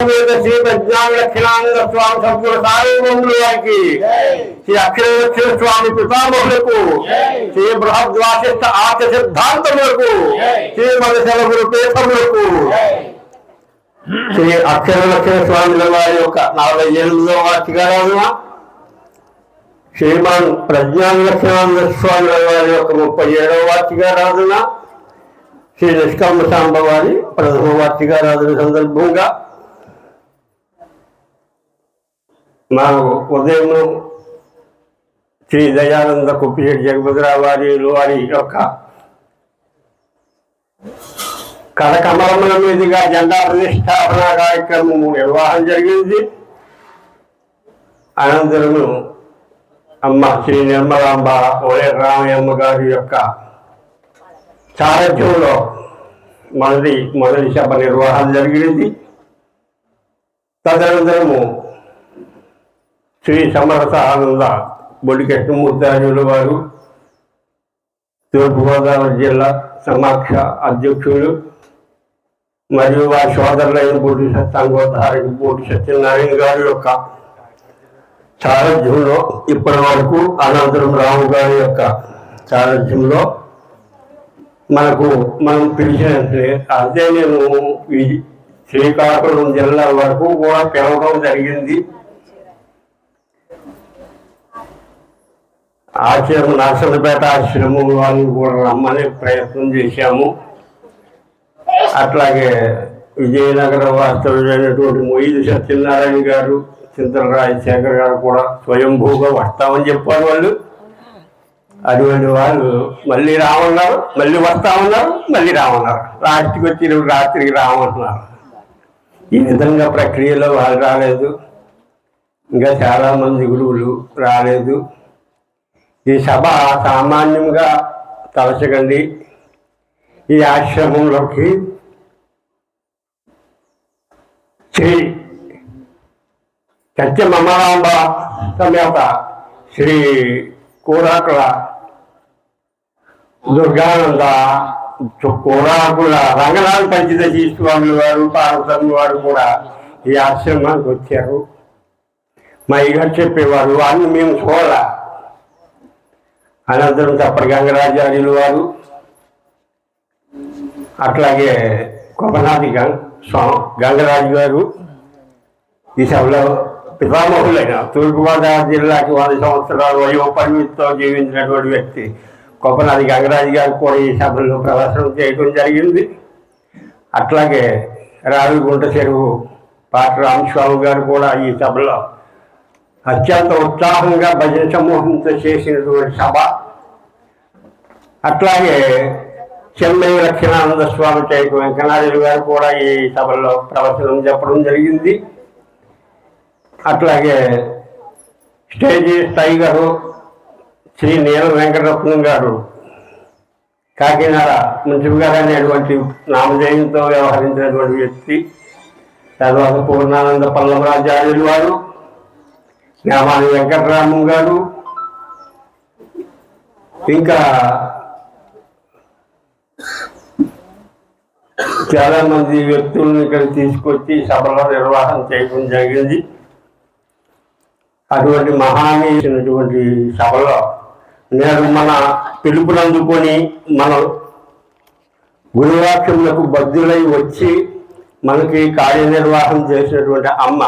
శ్రీ ప్రజ్ఞాన లక్షణానంద స్వామి సద్గురు సాయిబంధుల వారికి శ్రీ అక్షర స్వామి పితామహులకు శ్రీ బృహద్వాసిష్ట ఆర్త సిద్ధాంతములకు శ్రీ మనసల గురు పీఠములకు శ్రీ అక్షర లక్షణ స్వాముల వారి యొక్క నలభై ఎనిమిదవ వార్షికారాధన శ్రీమాన్ ప్రజ్ఞాన లక్షణానంద స్వామి వారి యొక్క ముప్పై ఏడవ వార్షికారాధన శ్రీ నిష్కామ సాంబ వారి ప్రథమ వార్షికారాధన సందర్భంగా మా ఉదయం శ్రీ దయానంద కుప్పిశెట్టి జగపతిరావు వారి వారి యొక్క కరకమలముల మీదుగా జెండా ప్రతిష్టాపన కార్యక్రమం నిర్వహణ జరిగింది. అనంతరము అమ్మ శ్రీ నిర్మలాంబ ఓలే రామయ్యమ్మ గారి యొక్క సారథ్యంలో మొదటి మొదటి సభ నిర్వహణ జరిగింది తదనంతరము శ్రీ సమరస ఆనంద బొడి కృష్ణమూర్తార్యుల వారు తూర్పుగోదావరి జిల్లా సమాక్ష అధ్యక్షులు మరియు వారి సోదరులైన బొడి సంగోతారకి బొడి సత్యనారాయణ గారి యొక్క సారథ్యంలో ఇప్పటి వరకు అనంతరం రాము గారి యొక్క సారథ్యంలో మనకు మనం పిలిచినట్లే అదే నేను ఈ శ్రీకాకుళం జిల్లా వరకు కూడా పిలవడం జరిగింది. ఆశ్రమం నర్సనపేట ఆశ్రమం వాళ్ళు కూడా రమ్మని ప్రయత్నం చేశాము. అట్లాగే విజయనగర వాస్తవ్యుడైనటువంటి మొయ్యి సత్యనారాయణ గారు చింతల రాజశేఖర్ గారు కూడా స్వయంభూగా వస్తామని చెప్పారు వాళ్ళు. అటువంటి వాళ్ళు మళ్ళీ రామన్నారు మళ్ళీ వస్తామన్నారు మళ్ళీ రామన్నారు. రాత్రికి వచ్చి రాత్రికి రామంటున్నారు ఈ విధంగా ప్రక్రియలో వాళ్ళు రాలేదు. ఇంకా చాలామంది గురువులు రాలేదు. ఈ సభ సామాన్యంగా తలచకండి ఈ ఆశ్రమంలోకి శ్రీ సత్యమమలాంబ సమేత శ్రీ కూరాకుల దుర్గానంద కూరాకుల రంగనాథ పంచదశి స్వామి వారు పార్వతమ్మ వారు కూడా ఈ ఆశ్రమానికి వచ్చారు. మా ఇగారు చెప్పేవారు అన్ని మేము చూడాలి. అనంతరం తప్పటి గంగరాజార్యులు వారు అట్లాగే కోపనాథి గంగ స్వా- గంగరాజు గారు ఈ సభలో పితామహులైన తూర్పుగోదావరి జిల్లాకి వంద సంవత్సరాలు వయో పరిమితితో జీవించినటువంటి వ్యక్తి కోపనాథి గంగరాజు గారు కూడా ఈ సభలో ప్రదర్శన చేయడం జరిగింది. అట్లాగే రావిగుంట చెరువు పాట రామస్వామి గారు కూడా ఈ సభలో అత్యంత ఉత్సాహంగా భజన సమూహంతో చేసినటువంటి సభ. అట్లాగే చెన్నై లక్ష్మీనానంద స్వామి చైత వెంకనాథులు గారు కూడా ఈ సభలో ప్రవచనం చెప్పడం జరిగింది. అట్లాగే స్టేజీ స్థాయి గారు శ్రీ నీల వెంకటరత్నం గారు కాకినాడ మున్సిపల్ గారు అనేటువంటి నామధేయంతో వ్యవహరించినటువంటి వ్యక్తి. తర్వాత పూర్ణానంద పల్లవరాచార్యులు వారు జ్ఞామాని వెంకటరామం గారు ఇంకా చాలా మంది వ్యక్తులను ఇక్కడ తీసుకొచ్చి సభలో నిర్వహణ చేయడం జరిగింది. అటువంటి మహానీయునటువంటి సభలో నేను మన పిలుపునందుకొని మనం గురువాక్యములకు బద్దులై వచ్చి మనకి కార్యనిర్వాహం చేసినటువంటి అమ్మ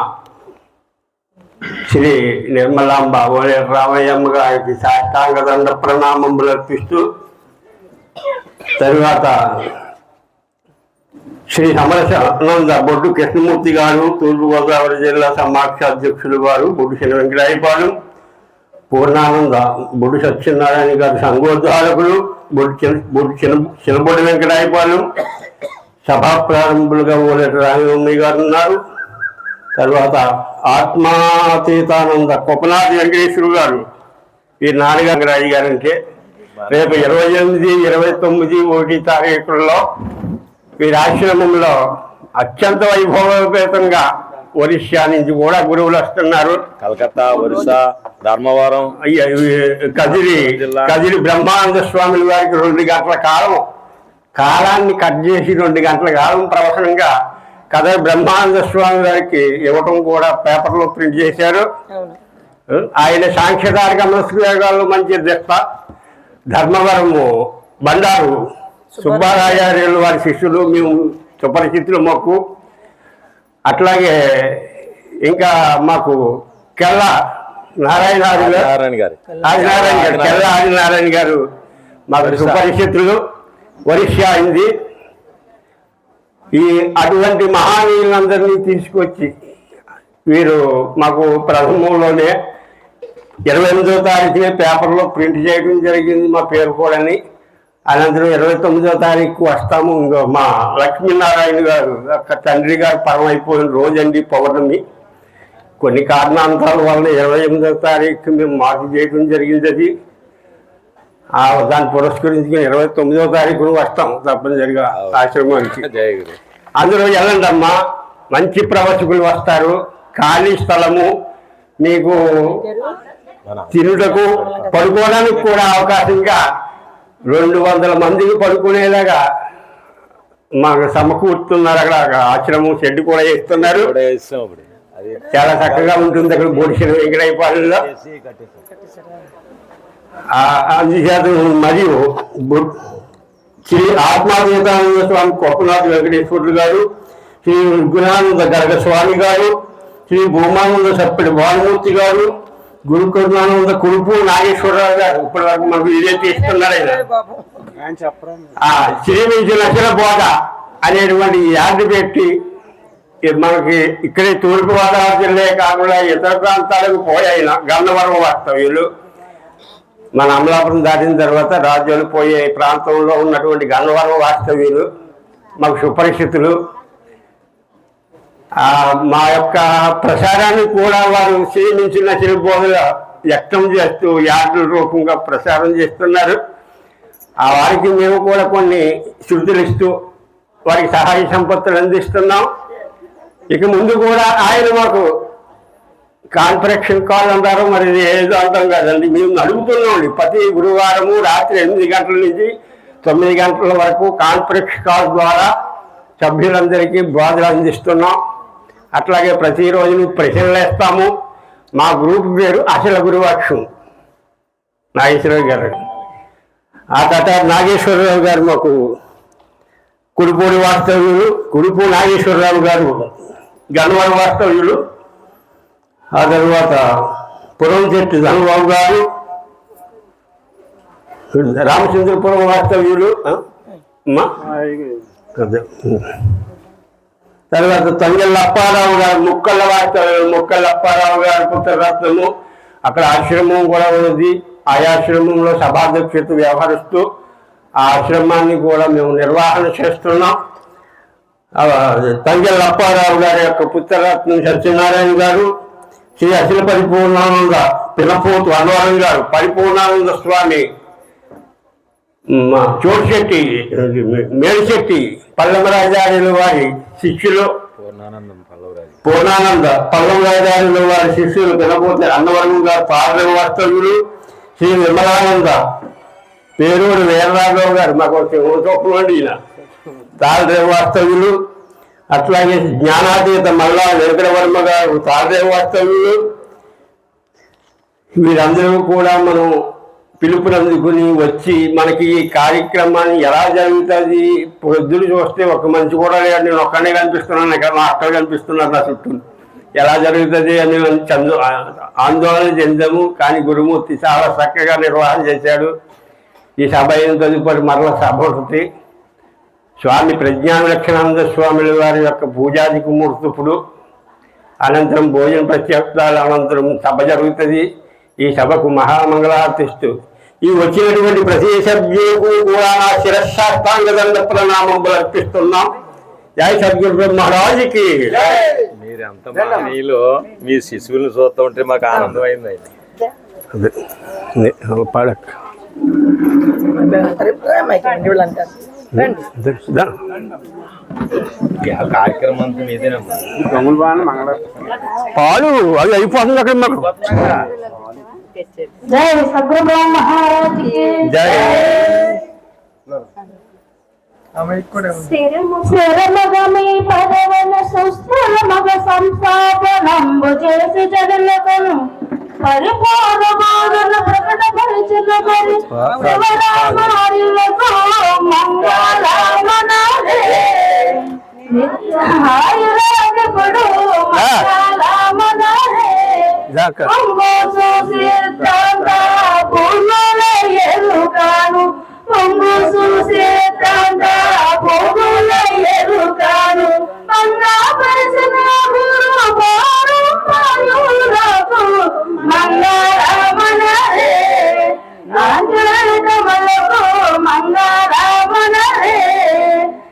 శ్రీ నిర్మలాంబ ఓలే రామయ్యమ్మ గారికి సాష్టాంగ దండ ప్రణామములు అర్పిస్తూ తరువాత శ్రీ సమరసానంద బొడ్డు కృష్ణమూర్తి గారు తూర్పుగోదావరి జిల్లా సమాక్ష అధ్యక్షులు వారు బొడ్డు శ్రీ వెంకటాయపాలెం పూర్ణానంద బొడ్డు సత్యనారాయణ గారు సంఘోద్ధారకులు బొడ్డు చిన్న బొడ్డు చిన్న చిన్నబొడ్డు వెంకటాయపాలెం సభా ప్రారంభులుగా ఓలేటి రామయ్య గారు ఉన్నారు. తర్వాత ఆత్మాతీతానంద కొప్పనాథి వెంకటేశ్వరు గారు ఈ నాన్నగారు గారు అంటే రేపు ఇరవై ఎనిమిది ఇరవై తొమ్మిది ఒకటి తారీఖుల్లో వీరి ఆశ్రమంలో అత్యంత వైభవపేతంగా ఒరిస్సా నుంచి కూడా గురువులు వస్తున్నారు కలకత్తా ఒరిస్సా ధర్మవరం కదిరి. కదిరి బ్రహ్మానంద స్వాముల వారికి రెండు గంటల కాలం కాలాన్ని కట్ చేసి రెండు గంటల కాలం ప్రవచనంగా కథ బ్రహ్మానంద స్వామి గారికి ఇవ్వటం కూడా పేపర్లో ప్రింట్ చేశారు అవును. ఆయన సాంఖ్యదారిక మనస్వేగాలు మంచి దిట్ట ధర్మవరము బండారు సుబ్బారాయార్యులు వారి శిష్యులు మేము సుపరిచితులు మాకు. అట్లాగే ఇంకా మాకు కెల్ల నారాయణ గారు. నారాయణ గారు. ఆదినారాయణ గారు. కెల్ల. ఆదినారాయణ గారు మాకు సుపరిచితులు. వరిష్య అయింది ఈ అటువంటి మహానీయులందరినీ తీసుకొచ్చి వీరు మాకు ప్రథమంలోనే ఇరవై ఎనిమిదో తారీఖునే పేపర్లో ప్రింట్ చేయడం జరిగింది మా పేరు కూడాని. అనంతరం ఇరవై తొమ్మిదో తారీఖు వస్తాము ఇంకో మా లక్ష్మీనారాయణ గారు తండ్రి గారు పరమైపోయిన రోజండి పౌర్ణమి. కొన్ని కారణాంతాల వల్ల ఇరవై ఎనిమిదో తారీఖు మేము మార్పు చేయడం జరిగింది అది. దాన్ని పురస్కరించుకుని ఇరవై తొమ్మిదో తారీఖున వస్తాం తప్పనిసరిగా ఆశ్రమానికి. అందులో వెళ్ళండమ్మా మంచి ప్రవచకులు వస్తారు. ఖాళీ స్థలము మీకు తినుటకు పడుకోవడానికి కూడా అవకాశంగా రెండు వందల మందికి పడుకునేలాగా మాకు సమకూర్చుతున్నారు అక్కడ ఆశ్రమం షెడ్ కూడా ఇస్తున్నారు చాలా చక్కగా ఉంటుంది అక్కడ కట్టేసాం ఆ- అందుచేత మరియు శ్రీ ఆత్మాతీతానంద స్వామి కొప్పనాథ వెంకటేశ్వరుడు గారు శ్రీ గుణానంద గర్గ స్వామి గారు శ్రీ భూమానంద సప్పిడి భానుమూర్తి గారు గురు కరుణానంద కురుపు నాగేశ్వరరావు గారు. ఇప్పటి వరకు మనకు ఇదే తీస్తున్నారు ఆయన. శ్రీమించి నచ్చిన బోధ అనేటువంటి యాడ్ పెట్టి మనకి ఇక్కడే తూర్పుగోదావరి జిల్లా కాకుండా ఇతర ప్రాంతాలకు పోయాయిన గన్నవరం వాస్తవ్యులు మన అమలాపురం దాటిన తర్వాత రాజ్యాలు పోయే ప్రాంతంలో ఉన్నటువంటి గన్నవరం వాస్తవ్యులు మాకు సుపరిస్థితులు మా యొక్క ప్రసారాన్ని కూడా వారు క్షీణించిన చిరుబోధుల వ్యక్తం చేస్తూ యాడ్ల రూపంగా ప్రసారం చేస్తున్నారు. ఆ వారికి మేము కూడా కొన్ని శృతులు ఇస్తూ వారికి సహాయ సంపత్తులు అందిస్తున్నాం. ఇక ముందు కూడా ఆయన మాకు కాన్ఫరెక్షన్ కాల్ అంటారు మరి ఇది ఏదో అంటాం కదండి. మేము నడుపుతున్నామండి ప్రతి గురువారము రాత్రి ఎనిమిది గంటల నుంచి తొమ్మిది గంటల వరకు కాన్ఫరెన్స్ కాల్ ద్వారా సభ్యులందరికీ బోధలు అందిస్తున్నాం. అట్లాగే ప్రతిరోజు ప్రశ్నలు వేస్తాము. మా గ్రూప్ పేరు అసల గురువాక్షం. నాగేశ్వరరావు గారు. ఆ తర్వాత నాగేశ్వరరావు గారు మాకు కుడిపూడి వాస్తవ్యులు కుడిపూడి నాగేశ్వరరావు గారు గన్నవరం వాస్తవ్యులు. ఆ తర్వాత పురం చెట్టు ధనబాబు గారు రామచంద్రపురం వాస్తవ్యులు తర్వాత తంగళ్ళ అప్పారావు గారు ముక్కల వాస్తవ్యులు ముక్కళ్ళ అప్పారావు గారు పుత్రరత్నము. అక్కడ ఆశ్రమం కూడా ఉన్నది. ఆ ఆశ్రమంలో సభాధ్యక్షత వ్యవహరిస్తూ ఆ ఆశ్రమాన్ని కూడా మేము నిర్వహణ చేస్తున్నాం. తంగళ్ళ అప్పారావు గారి యొక్క పుత్రరత్నం సత్యనారాయణ గారు శ్రీ అఖిల పరిపూర్ణానంద పినపోతు అన్వరం గారు పరిపూర్ణానంద స్వామి మా చోటిశెట్టి మేడిశెట్టి పల్లమరాజార్యుల వారి శిష్యులు పూర్ణానందం పల్లవరాజు. పూర్ణానంద పల్లమరాజార్యుల వారి శిష్యులు పినపోతే అన్నవరం గారు పార్ల వాస్తవ్యులు శ్రీ విమలానంద పేరూరు వీరరాఘవ గారు మాకు చోపండి ఈయన. తాళదేవ వాస్తవ్యులు అట్లాగే జ్ఞానాతీత మల్లా వెంకటవర్మ గారు తాళదేవ వాస్తవ్యులు వీరందరూ కూడా మనం పిలుపునందుకుని వచ్చి మనకి ఈ కార్యక్రమాన్ని ఎలా జరుగుతుంది? పొద్దులు చూస్తే ఒక మనిషి కూడా లేడు నేను ఒక్కనే కనిపిస్తున్నాను ఇక్కడ నా అక్కడ కనిపిస్తున్నాను నా చుట్టూ. ఎలా జరుగుతుంది అని చందు ఆందోళన చెందాము కానీ గురుమూర్తి చాలా చక్కగా నిర్వహణ చేశాడు. ఈ సభ అయిన తదుపరి మరల సభ ఉంటుంది. స్వామి ప్రజ్ఞానలక్షణానంద స్వాముల వారి యొక్క పూజాది ముహూర్తపుడు అనంతరం భోజన ప్రత్యేకాల అనంతరం సభ జరుగుతుంది. ఈ సభకు మహామంగళార్తిస్తూ ఈ వచ్చినటువంటి ప్రతి సభ్యులకు కూడా నా శిరస్సాష్టాంగ దండ ప్రణామములు అర్పిస్తున్నాం. జై సద్గురు బ్రహ్మరాజుకి. మీరు ఎంత మహనీయులు మీ శిశువులను చూస్తూ ఉంటే మాకు ఆనందం అయింది. పాడక్ పాలు అది అయిపోతుంది అక్కడ మాకు. జై మహారాజ్ జై. పదవన సంస్థాపనంబు చేసి జగలకను పరిపూర్ణ బోధన ప్రకటపరిచిన మరి శివరామారులకు మంగళమనారే నిత్యహాయురాజపుడు మంగళమనారే పొంగు చూసిద్దాంత పూర్ణుల ఎరుకాను. పొంగు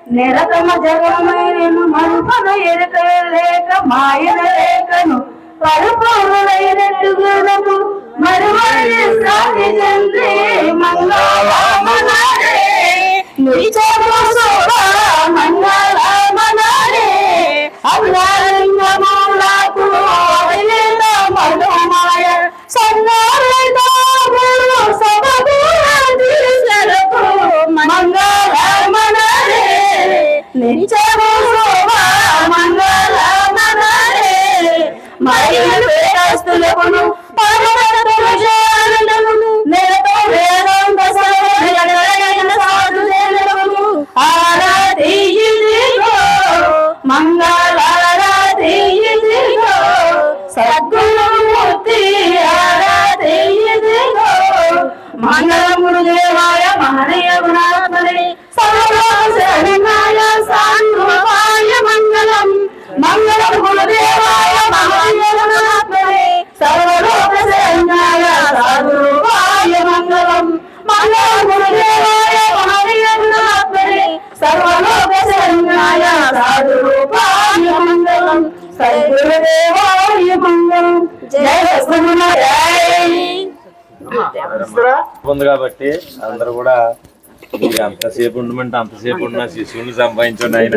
నిరతమ జగమైనను మనుపన ఎరుక లేక మాయన లేకను పరుపూర్ణైనట్టుగునకు మరువడి సాగి చంద్రి మంగళమనరే నిత్యము శోభ మంగళమనరే అంగాలింగములకు సర్వలోక శరణాయ సాధురూపాయ మంగళం సద్గురుదేవాయ మంగళం. జయ శ్రీమన్నారాయణ ఉంది కాబట్టి అందరూ కూడా మీరు అంతసేపు ఉండమంటే అంతసేపు ఉన్న శిశువుని సంపాదించండి ఆయన.